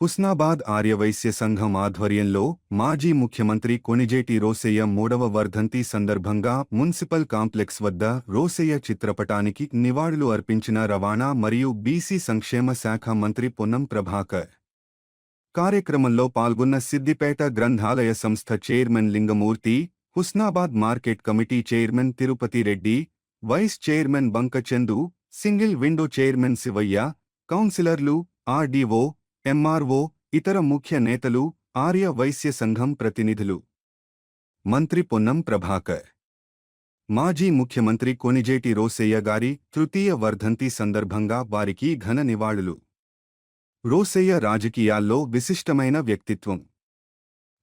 హుస్నాబాద్ ఆర్యవైశ్య సంఘం ఆధ్వర్యంలో మాజీ ముఖ్యమంత్రి కొణిజేటి రోసయ్య మూడవ వర్ధంతి సందర్భంగా మున్సిపల్ కాంప్లెక్స్ వద్ద రోసయ్య చిత్రపటానికి నివాళులు అర్పించిన రవాణా మరియు బీసీ సంక్షేమ శాఖ మంత్రి పొన్నం ప్రభాకర్. కార్యక్రమంలో పాల్గొన్న సిద్దిపేట గ్రంథాలయ సంస్థ chairman Lingamurthy Husnabad market committee chairman Tirupathi Reddy vice chairman Bankachandu single window chairman Shivayya కౌన్సిలర్లు ఆర్డీఓ ఎంఆర్ఓ ఇతర ముఖ్య నేతలు ఆర్య వైశ్య సంఘం ప్రతినిధులు. మంత్రి పొన్నం ప్రభాకర్. మాజీ ముఖ్యమంత్రి కొనిజేటి రోసయ్య గారి తృతీయ వర్ధంతి సందర్భంగా వారికి ఘన నివాళులు. రోసయ్య రాజకీయాల్లో విశిష్టమైన వ్యక్తిత్వం.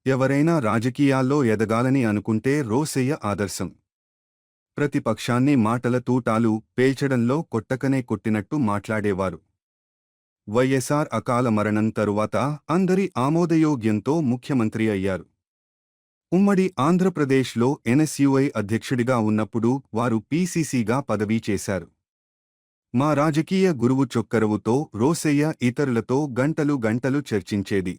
ఎవరైనా రాజకీయాల్లో ఎదగాలని అనుకుంటే రోసయ్య ఆదర్శం. ప్రతిపక్షాన్ని మాటల తూటాలు పేల్చడంలో కొట్టకనే కొట్టినట్టు మాట్లాడేవారు. వైఎస్ఆర్ అకాల మరణం తరువాత అందరి ఆమోదయోగ్యంతో ముఖ్యమంత్రి అయ్యారు. ఉమ్మడి ఆంధ్రప్రదేశ్లో ఎన్ఎస్యుఐ అధ్యక్షుడిగా ఉన్నప్పుడు వారు పీసీసీగా పదవీ చేశారు. మా రాజకీయ గురువు చొక్కరవుతో రోసయ్య ఇతరులతో గంటలు గంటలు చర్చించేది.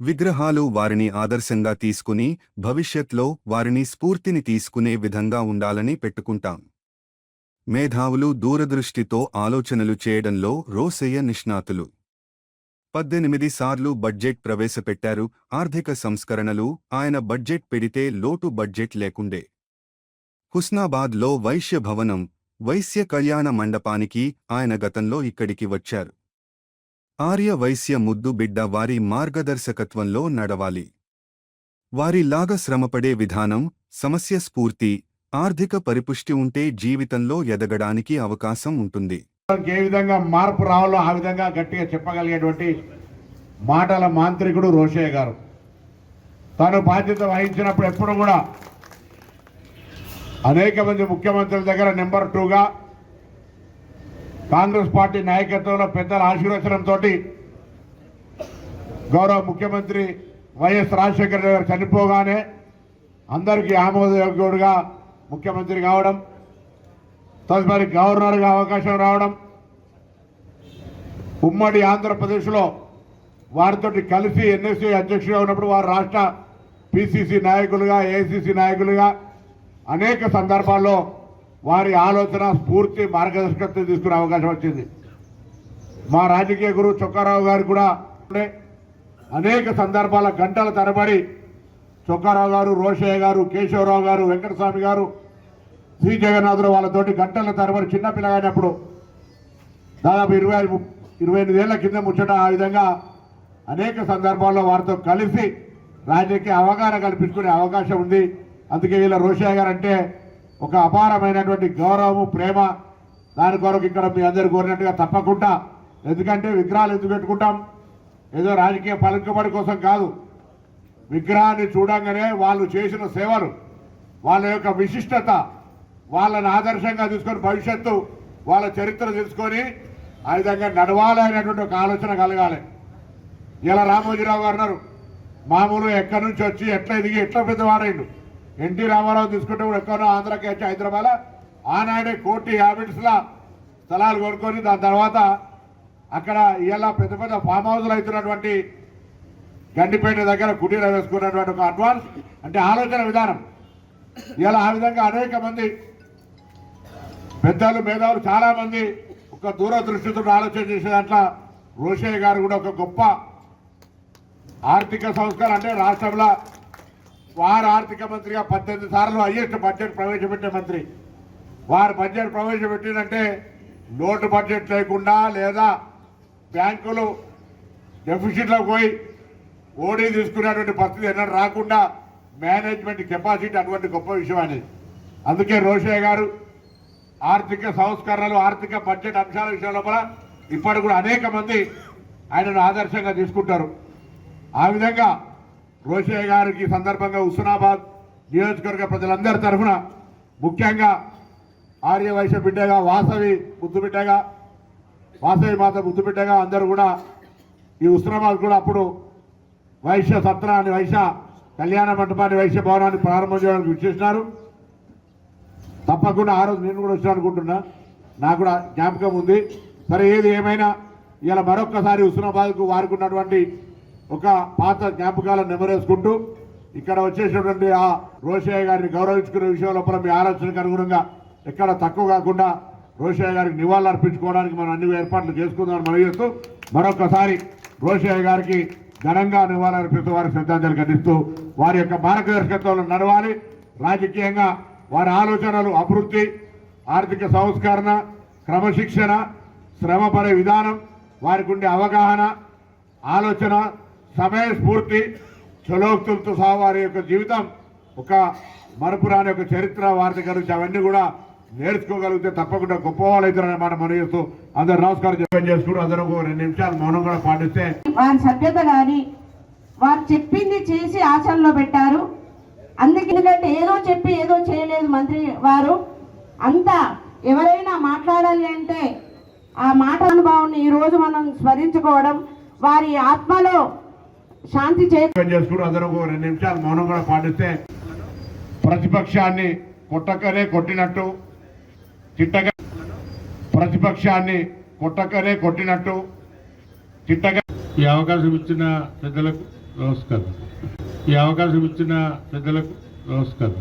విగ్రహాలు వారిని ఆదర్శంగా తీసుకుని భవిష్యత్లో వారిని స్ఫూర్తిని తీసుకునే విధంగా ఉండాలని పెట్టుకుంటాం. మేధావులు దూరదృష్టితో ఆలోచనలు చేయడంలో రోసయ్య నిష్ణాతులు. పద్దెనిమిది సార్లు బడ్జెట్ ప్రవేశపెట్టారు. ఆర్థిక సంస్కరణలు ఆయన బడ్జెట్ పెడితే లోటు బడ్జెట్ లేకుండే. హుస్నాబాద్లో వైశ్య భవనం వైశ్య కళ్యాణ మండపానికి ఆయన గతంలో ఇక్కడికి వచ్చారు. ఆర్య వైశ్య ముద్దు బిడ్డ వారి మార్గదర్శకత్వంలో నడవాలి. వారిలాగా శ్రమపడే విధానం సమస్య స్ఫూర్తి ఆర్థిక పరిపుష్టి ఉంటే జీవితంలో ఎదగడానికి అవకాశం ఉంటుంది. ఏ విధంగా మార్పు రావాలో ఆ విధంగా గట్టిగా చెప్పగలిగేటువంటి మాటల మాంత్రికుడు రోషయ్య గారు. తాను బాధ్యత వహించినప్పుడు ఎప్పుడు కూడా అనేక మంది ముఖ్యమంత్రుల దగ్గర నెంబర్ టూగా కాంగ్రెస్ పార్టీ నాయకత్వంలో పెద్దల ఆశీర్వచనంతో గౌరవ ముఖ్యమంత్రి వైఎస్ రాజశేఖర రెడ్డి గారు చనిపోగానే అందరికీ ఆమోదయోగ్యుడుగా ముఖ్యమంత్రి కావడం తదుపరి గవర్నర్గా అవకాశం రావడం ఉమ్మడి ఆంధ్రప్రదేశ్లో వారితో కలిసి ఎన్ఎస్సీ అధ్యక్షుడిగా ఉన్నప్పుడు వారు రాష్ట్ర పిసిసి నాయకులుగా ఏసీసీ నాయకులుగా అనేక సందర్భాల్లో వారి ఆలోచన స్ఫూర్తి మార్గదర్శకత్వం తీసుకునే అవకాశం వచ్చింది. మా రాజకీయ గురువు చొక్కారావు గారు కూడా అనేక సందర్భాల గంటల తరబడి చొక్కారావు గారు రోషయ్య గారు కేశవరావు గారు వెంకటస్వామి గారు శ్రీ జగన్నాథుడు వాళ్ళతోటి గంటల తరబడి చిన్నపిల్లగానప్పుడు దాదాపు ఇరవై ఐదు ఇరవై ఎనిమిదేళ్ళ కింద ముచ్చట ఆ విధంగా అనేక సందర్భాల్లో వారితో కలిసి రాజకీయ అవగాహన కల్పించుకునే అవకాశం ఉంది. అందుకే వీళ్ళ రోషయ్య గారు అంటే ఒక అపారమైనటువంటి గౌరవము ప్రేమ. దాని కొరకు ఇక్కడ మీ అందరు కోరినట్టుగా తప్పకుండా. ఎందుకంటే విగ్రహాలు ఎందుకు పెట్టుకుంటాం? ఏదో రాజకీయ పలుకుబడి కోసం కాదు. విగ్రహాన్ని చూడంగానే వాళ్ళు చేసిన సేవలు వాళ్ళ యొక్క విశిష్టత వాళ్ళని ఆదర్శంగా తీసుకొని భవిష్యత్తు వాళ్ళ చరిత్ర తెలుసుకొని ఆ విధంగా నడవాలి అనేటువంటి ఒక ఆలోచన కలగాలి. ఇలా రామోజీరావు గారు అన్నారు మామూలు ఎక్కడి నుంచి వచ్చి ఎట్లా ఎదిగి ఎట్లా పెద్దవాడైండు ఎన్టీ రామారావు తీసుకుంటే కూడా ఎక్కడో ఆంధ్రాకి వచ్చి హైదరాబాద్ ఆనాడే కోటి హ్యాబిట్స్లా స్థలాలు కొనుక్కొని దాని తర్వాత అక్కడ ఇలా పెద్ద పెద్ద ఫామ్ హౌస్లు అవుతున్నటువంటి గండిపేట దగ్గర కుటీర వేసుకున్నటువంటి ఒక అడ్వాన్స్ అంటే ఆలోచన విధానం. ఇలా ఆ విధంగా అనేక మంది పెద్దలు మేధావులు చాలామంది ఒక దూరదృష్టితో ఆలోచన చేసే దాంట్లో రోషయ్య గారు కూడా ఒక గొప్ప ఆర్థిక సంస్కరణ అంటే రాష్ట్రంలో వారు ఆర్థిక మంత్రిగా పద్దెనిమిది సార్లు హయ్యెస్ట్ బడ్జెట్ ప్రవేశపెట్టే మంత్రి. వారు బడ్జెట్ ప్రవేశపెట్టిందంటే నోటు బడ్జెట్ లేకుండా లేదా బ్యాంకులు డెఫిసిట్లో పోయి ఓడీ తీసుకునేటువంటి పరిస్థితి ఎన్నడూ రాకుండా మేనేజ్మెంట్ కెపాసిటీ అటువంటి గొప్ప విషయం అనేది అందుకే రోషయ్య గారు ఆర్థిక సంస్కరణలు ఆర్థిక బడ్జెట్ అంశాల విషయంలో కూడా ఇప్పటి కూడా అనేక మంది ఆయనను ఆదర్శంగా తీసుకుంటారు. ఆ విధంగా రోషయ్య గారికి సందర్భంగా హుస్నాబాద్ నియోజకవర్గ ప్రజలందరి తరఫున ముఖ్యంగా ఆర్య వైశ్య బిడ్డగా వాసవి ముద్దు బిడ్డగా వాసవి మాత ముద్దు బిడ్డగా అందరూ కూడా ఈ హుస్నాబాద్ కూడా అప్పుడు వైశ్య సత్రాన్ని వైశ్య కళ్యాణ మంటపాన్ని వైశ్య భవనాన్ని ప్రారంభం చేయడానికి విచ్చేసినారు. తప్పకుండా ఆ రోజు నేను కూడా వచ్చాను అనుకుంటున్నా. నాకు కూడా జ్ఞాపకం ఉంది. సరే ఏది ఏమైనా ఇలా మరొక్కసారి హుస్నాబాద్కు వారికి ఉన్నటువంటి ఒక పాత జ్ఞాపకాలను నెమరేసుకుంటూ ఇక్కడ వచ్చేసినటువంటి ఆ రోషయ్య గారిని గౌరవించుకునే విషయం లోపల మీ ఆలోచనకు అనుగుణంగా ఎక్కడ తక్కువ కాకుండా రోషయ్య గారికి నివాళులు అర్పించుకోవడానికి మనం అన్ని ఏర్పాట్లు చేసుకుందామని మనం చేస్తూ మరొకసారి రోషయ్య గారికి ఘనంగా నివాళులర్పిస్తూ వారికి శ్రద్ధాంజలి ఘటిస్తూ వారి యొక్క మార్గదర్శకత్వంలో నడవాలి. రాజకీయంగా వారి ఆలోచనలు అభివృద్ధి ఆర్థిక సంస్కరణ క్రమశిక్షణ శ్రమపడే విధానం వారికి ఉండే అవగాహన ఆలోచన సమయస్ఫూర్తి చలోక్తులతో సహా వారి యొక్క జీవితం ఒక మరపురాని యొక్క చరిత్ర వారి దగ్గర నుంచి అవన్నీ కూడా నేర్చుకోగలిగితే తప్పకుండా గొప్పవాళ్ళు అవుతారన్నమాట మనం చేస్తూ అందరు నమస్కారం చెప్పని చేసుకుంటూ అందరూ ఒక రెండు నిమిషాలు మౌనం కూడా పాటిస్తే వారి సభ్యత కానీ వారు చెప్పింది చేసి ఆచరణలో పెట్టారు. అందుకే ఎందుకంటే ఏదో చెప్పి ఏదో చేయలేదు మంత్రి వారు. అంతా ఎవరైనా మాట్లాడాలి అంటే ఆ మాట అనుభవాన్ని ఈ రోజు మనం స్మరించుకోవడం వారి ఆత్మలో శాంతి చేసుకుంటూ అందరూ రెండు నిమిషాలు మౌనం కూడా పాటిస్తే ప్రతిపక్షాన్ని కొట్టకనే కొట్టినట్టు చిట్టగా ప్రతిపక్షాన్ని కొట్టకనే కొట్టినట్టు చిట్టగా ఈ అవకాశం ఇచ్చిన పెద్దలకు నమస్కారం. ఈ అవకాశం ఇచ్చిన పెద్దలకు నమస్కారం.